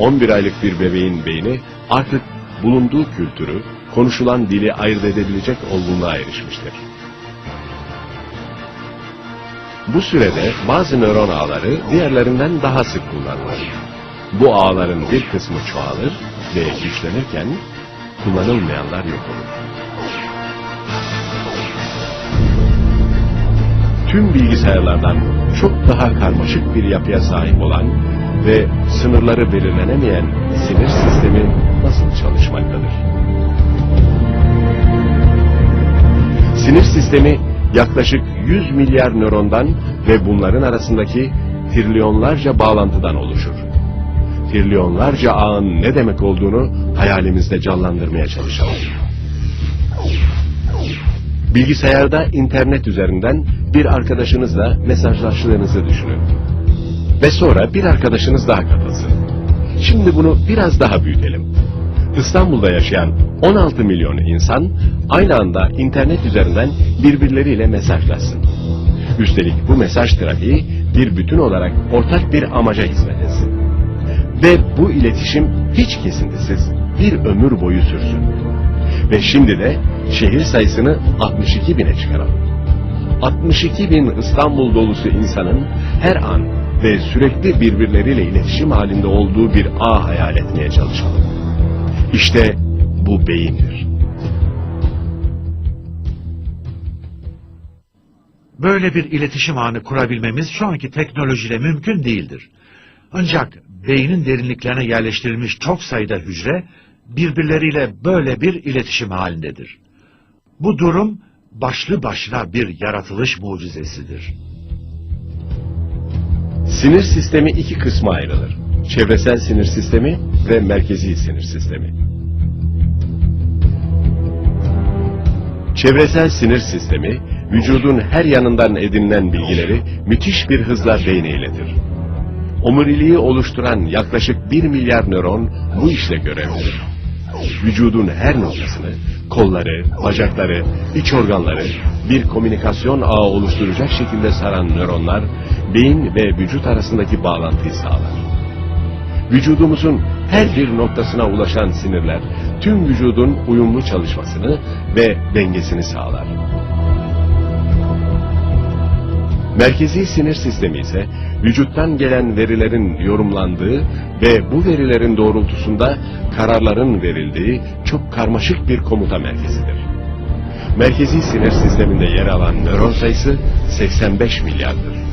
11 aylık bir bebeğin beyni artık bulunduğu kültürü, konuşulan dili ayırt edebilecek olgunluğa erişmiştir. Bu sürede bazı nöron ağları diğerlerinden daha sık kullanılır. Bu ağların bir kısmı çoğalır ve güçlenirken kullanılmayanlar yok olur. Tüm bilgisayarlardan çok daha karmaşık bir yapıya sahip olan ve sınırları belirlenemeyen sinir sistemi nasıl çalışmaktadır? Sinir sistemi yaklaşık 100 milyar nörondan ve bunların arasındaki trilyonlarca bağlantıdan oluşur. Trilyonlarca ağın ne demek olduğunu hayalimizde canlandırmaya çalışalım. Bilgisayarda internet üzerinden bir arkadaşınızla mesajlaştığınızı düşünün. Ve sonra bir arkadaşınız daha katılsın. Şimdi bunu biraz daha büyütelim. İstanbul'da yaşayan 16 milyon insan aynı anda internet üzerinden birbirleriyle mesajlaşsın. Üstelik bu mesaj trafiği bir bütün olarak ortak bir amaca hizmet etsin. Ve bu iletişim hiç kesintisiz bir ömür boyu sürsün. Ve şimdi de şehir sayısını 62 bine çıkaralım. 62 bin İstanbul dolusu insanın her an ve sürekli birbirleriyle iletişim halinde olduğu bir ağ hayal etmeye çalışalım. İşte bu beyindir. Böyle bir iletişim ağını kurabilmemiz şu anki teknolojiyle mümkün değildir. Ancak beynin derinliklerine yerleştirilmiş çok sayıda hücre birbirleriyle böyle bir iletişim halindedir. Bu durum başlı başına bir yaratılış mucizesidir. Sinir sistemi iki kısma ayrılır. Çevresel sinir sistemi ve merkezi sinir sistemi. Çevresel sinir sistemi, vücudun her yanından edinilen bilgileri müthiş bir hızla beyne iletir. Omuriliği oluşturan yaklaşık 1 milyar nöron bu işle görevlidir. Vücudun her noktasını, kolları, bacakları, iç organları bir komünikasyon ağı oluşturacak şekilde saran nöronlar, beyin ve vücut arasındaki bağlantıyı sağlar. Vücudumuzun her bir noktasına ulaşan sinirler, tüm vücudun uyumlu çalışmasını ve dengesini sağlar. Merkezi sinir sistemi ise vücuttan gelen verilerin yorumlandığı ve bu verilerin doğrultusunda kararların verildiği çok karmaşık bir komuta merkezidir. Merkezi sinir sisteminde yer alan nöron sayısı 85 milyardır.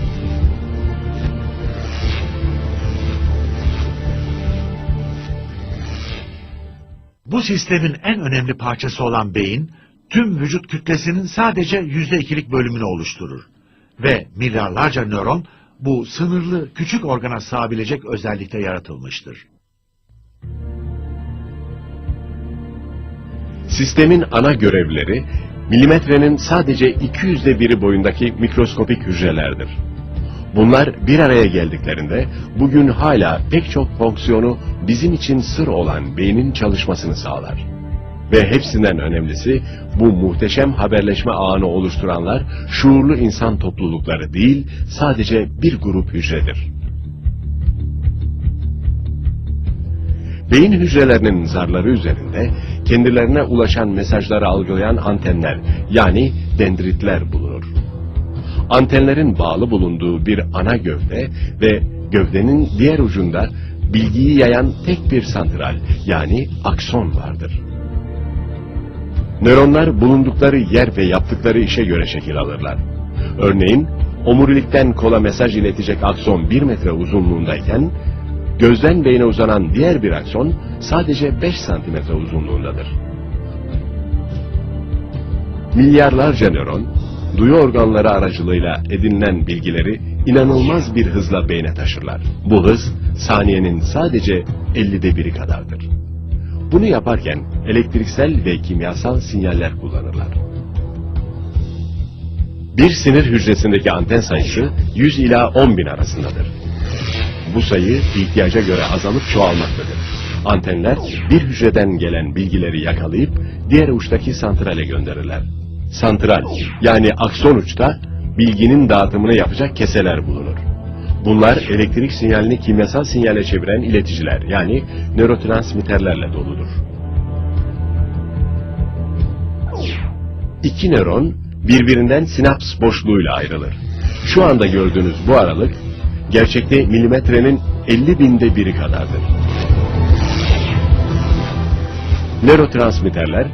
Bu sistemin en önemli parçası olan beyin, tüm vücut kütlesinin sadece yüzde ikilik bölümünü oluşturur. Ve milyarlarca nöron bu sınırlı küçük organa sığabilecek özellikte yaratılmıştır. Sistemin ana görevleri milimetrenin sadece 200'de biri boyundaki mikroskopik hücrelerdir. Bunlar bir araya geldiklerinde bugün hala pek çok fonksiyonu bizim için sır olan beynin çalışmasını sağlar. Ve hepsinden önemlisi bu muhteşem haberleşme ağını oluşturanlar şuurlu insan toplulukları değil sadece bir grup hücredir. Beyin hücrelerinin zarları üzerinde kendilerine ulaşan mesajları algılayan antenler yani dendritler bulunur. Antenlerin bağlı bulunduğu bir ana gövde ve gövdenin diğer ucunda bilgiyi yayan tek bir santral yani akson vardır. Nöronlar bulundukları yer ve yaptıkları işe göre şekil alırlar. Örneğin omurilikten kola mesaj iletecek akson 1 metre uzunluğundayken gözden beyne uzanan diğer bir akson sadece 5 santimetre uzunluğundadır. Milyarlarca nöron, duyu organları aracılığıyla edinilen bilgileri inanılmaz bir hızla beyne taşırlar. Bu hız saniyenin sadece 50'de biri kadardır. Bunu yaparken elektriksel ve kimyasal sinyaller kullanırlar. Bir sinir hücresindeki anten sayısı 100 ila 10 bin arasındadır. Bu sayı ihtiyaca göre azalıp çoğalmaktadır. Antenler bir hücreden gelen bilgileri yakalayıp diğer uçtaki santrale gönderirler. Santral yani akson uçta bilginin dağıtımını yapacak keseler bulunur. Bunlar elektrik sinyalini kimyasal sinyale çeviren ileticiler yani nörotransmitterlerle doludur. İki nöron birbirinden sinaps boşluğuyla ayrılır. Şu anda gördüğünüz bu aralık gerçekte milimetrenin 50 binde biri kadardır. Nörotransmitterler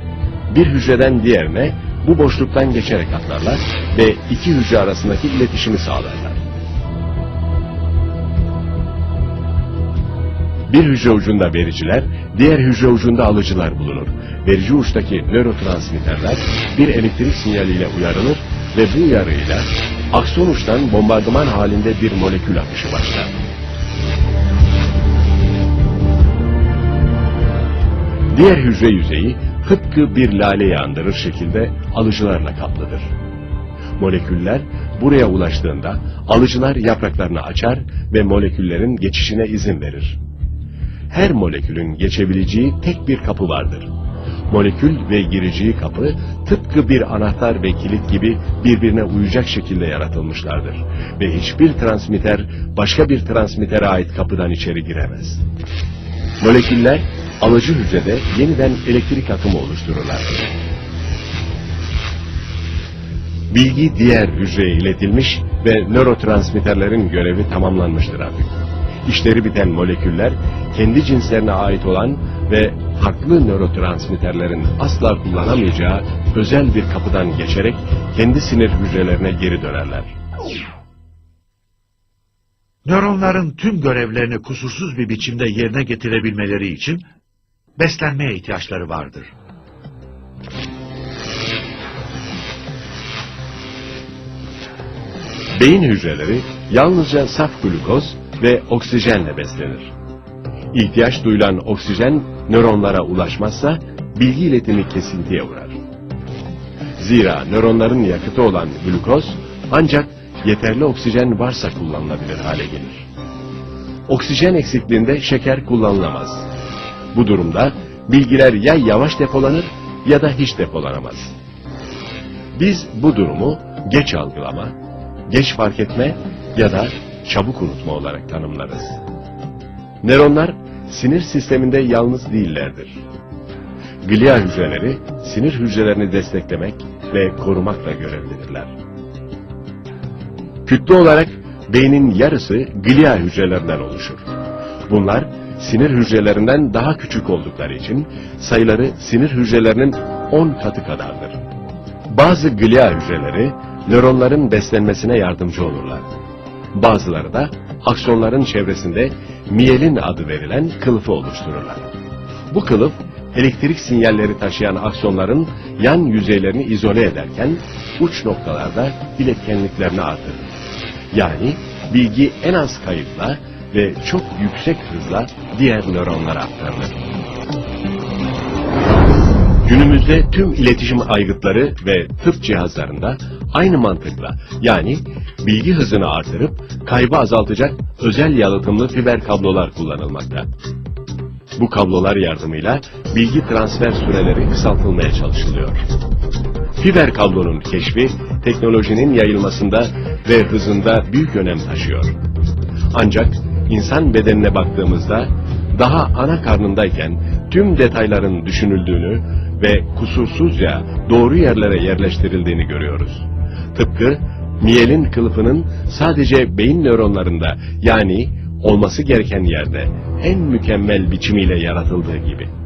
bir hücreden diğerine bu boşluktan geçerek atlarlar ve iki hücre arasındaki iletişimi sağlarlar. Bir hücre ucunda vericiler, diğer hücre ucunda alıcılar bulunur. Verici uçtaki nörotransmitterler bir elektrik sinyaliyle uyarılır ve bu uyarıyla akson uçtan bombardıman halinde bir molekül akışı başlar. Diğer hücre yüzeyi tıpkı bir laleyi andırır şekilde alıcılarla kaplıdır. Moleküller buraya ulaştığında alıcılar yapraklarını açar ve moleküllerin geçişine izin verir. Her molekülün geçebileceği tek bir kapı vardır. Molekül ve gireceği kapı tıpkı bir anahtar ve kilit gibi birbirine uyacak şekilde yaratılmışlardır. Ve hiçbir transmitter başka bir transmittere ait kapıdan içeri giremez. Moleküller alıcı hücrede yeniden elektrik akımı oluştururlar. Bilgi diğer hücreye iletilmiş ve nörotransmitterlerin görevi tamamlanmıştır artık. İşleri biten moleküller kendi cinslerine ait olan ve farklı nörotransmitterlerin asla kullanamayacağı özel bir kapıdan geçerek kendi sinir hücrelerine geri dönerler. Nöronların tüm görevlerini kusursuz bir biçimde yerine getirebilmeleri için beslenmeye ihtiyaçları vardır. Beyin hücreleri yalnızca saf glukoz ve oksijenle beslenir. İhtiyaç duyulan oksijen nöronlara ulaşmazsa bilgi iletimi kesintiye uğrar. Zira nöronların yakıtı olan glukoz ancak yeterli oksijen varsa kullanılabilir hale gelir. Oksijen eksikliğinde şeker kullanılamaz. Bu durumda bilgiler ya yavaş depolanır ya da hiç depolanamaz. Biz bu durumu geç algılama, geç fark etme ya da çabuk unutma olarak tanımlarız. Nöronlar sinir sisteminde yalnız değillerdir. Glia hücreleri sinir hücrelerini desteklemek ve korumakla görevlidirler. Kütle olarak beynin yarısı glia hücrelerinden oluşur. Bunlar sinir hücrelerinden daha küçük oldukları için sayıları sinir hücrelerinin 10 katı kadardır. Bazı glia hücreleri nöronların beslenmesine yardımcı olurlar. Bazıları da aksonların çevresinde miyelin adı verilen kılıfı oluştururlar. Bu kılıf elektrik sinyalleri taşıyan aksonların yan yüzeylerini izole ederken uç noktalarda iletkenliklerini artırır. Yani bilgi en az kayıpla ve çok yüksek hızla diğer nöronlara aktarılır. Günümüzde tüm iletişim aygıtları ve tıp cihazlarında aynı mantıkla yani bilgi hızını artırıp kaybı azaltacak özel yalıtımlı fiber kablolar kullanılmakta. Bu kablolar yardımıyla bilgi transfer süreleri kısaltılmaya çalışılıyor. Fiber kablonun keşfi teknolojinin yayılmasında ve hızında büyük önem taşıyor. Ancak insan bedenine baktığımızda daha ana karnındayken tüm detayların düşünüldüğünü ve kusursuzca doğru yerlere yerleştirildiğini görüyoruz. Tıpkı miyelin kılıfının sadece beyin nöronlarında yani olması gereken yerde en mükemmel biçimiyle yaratıldığı gibi.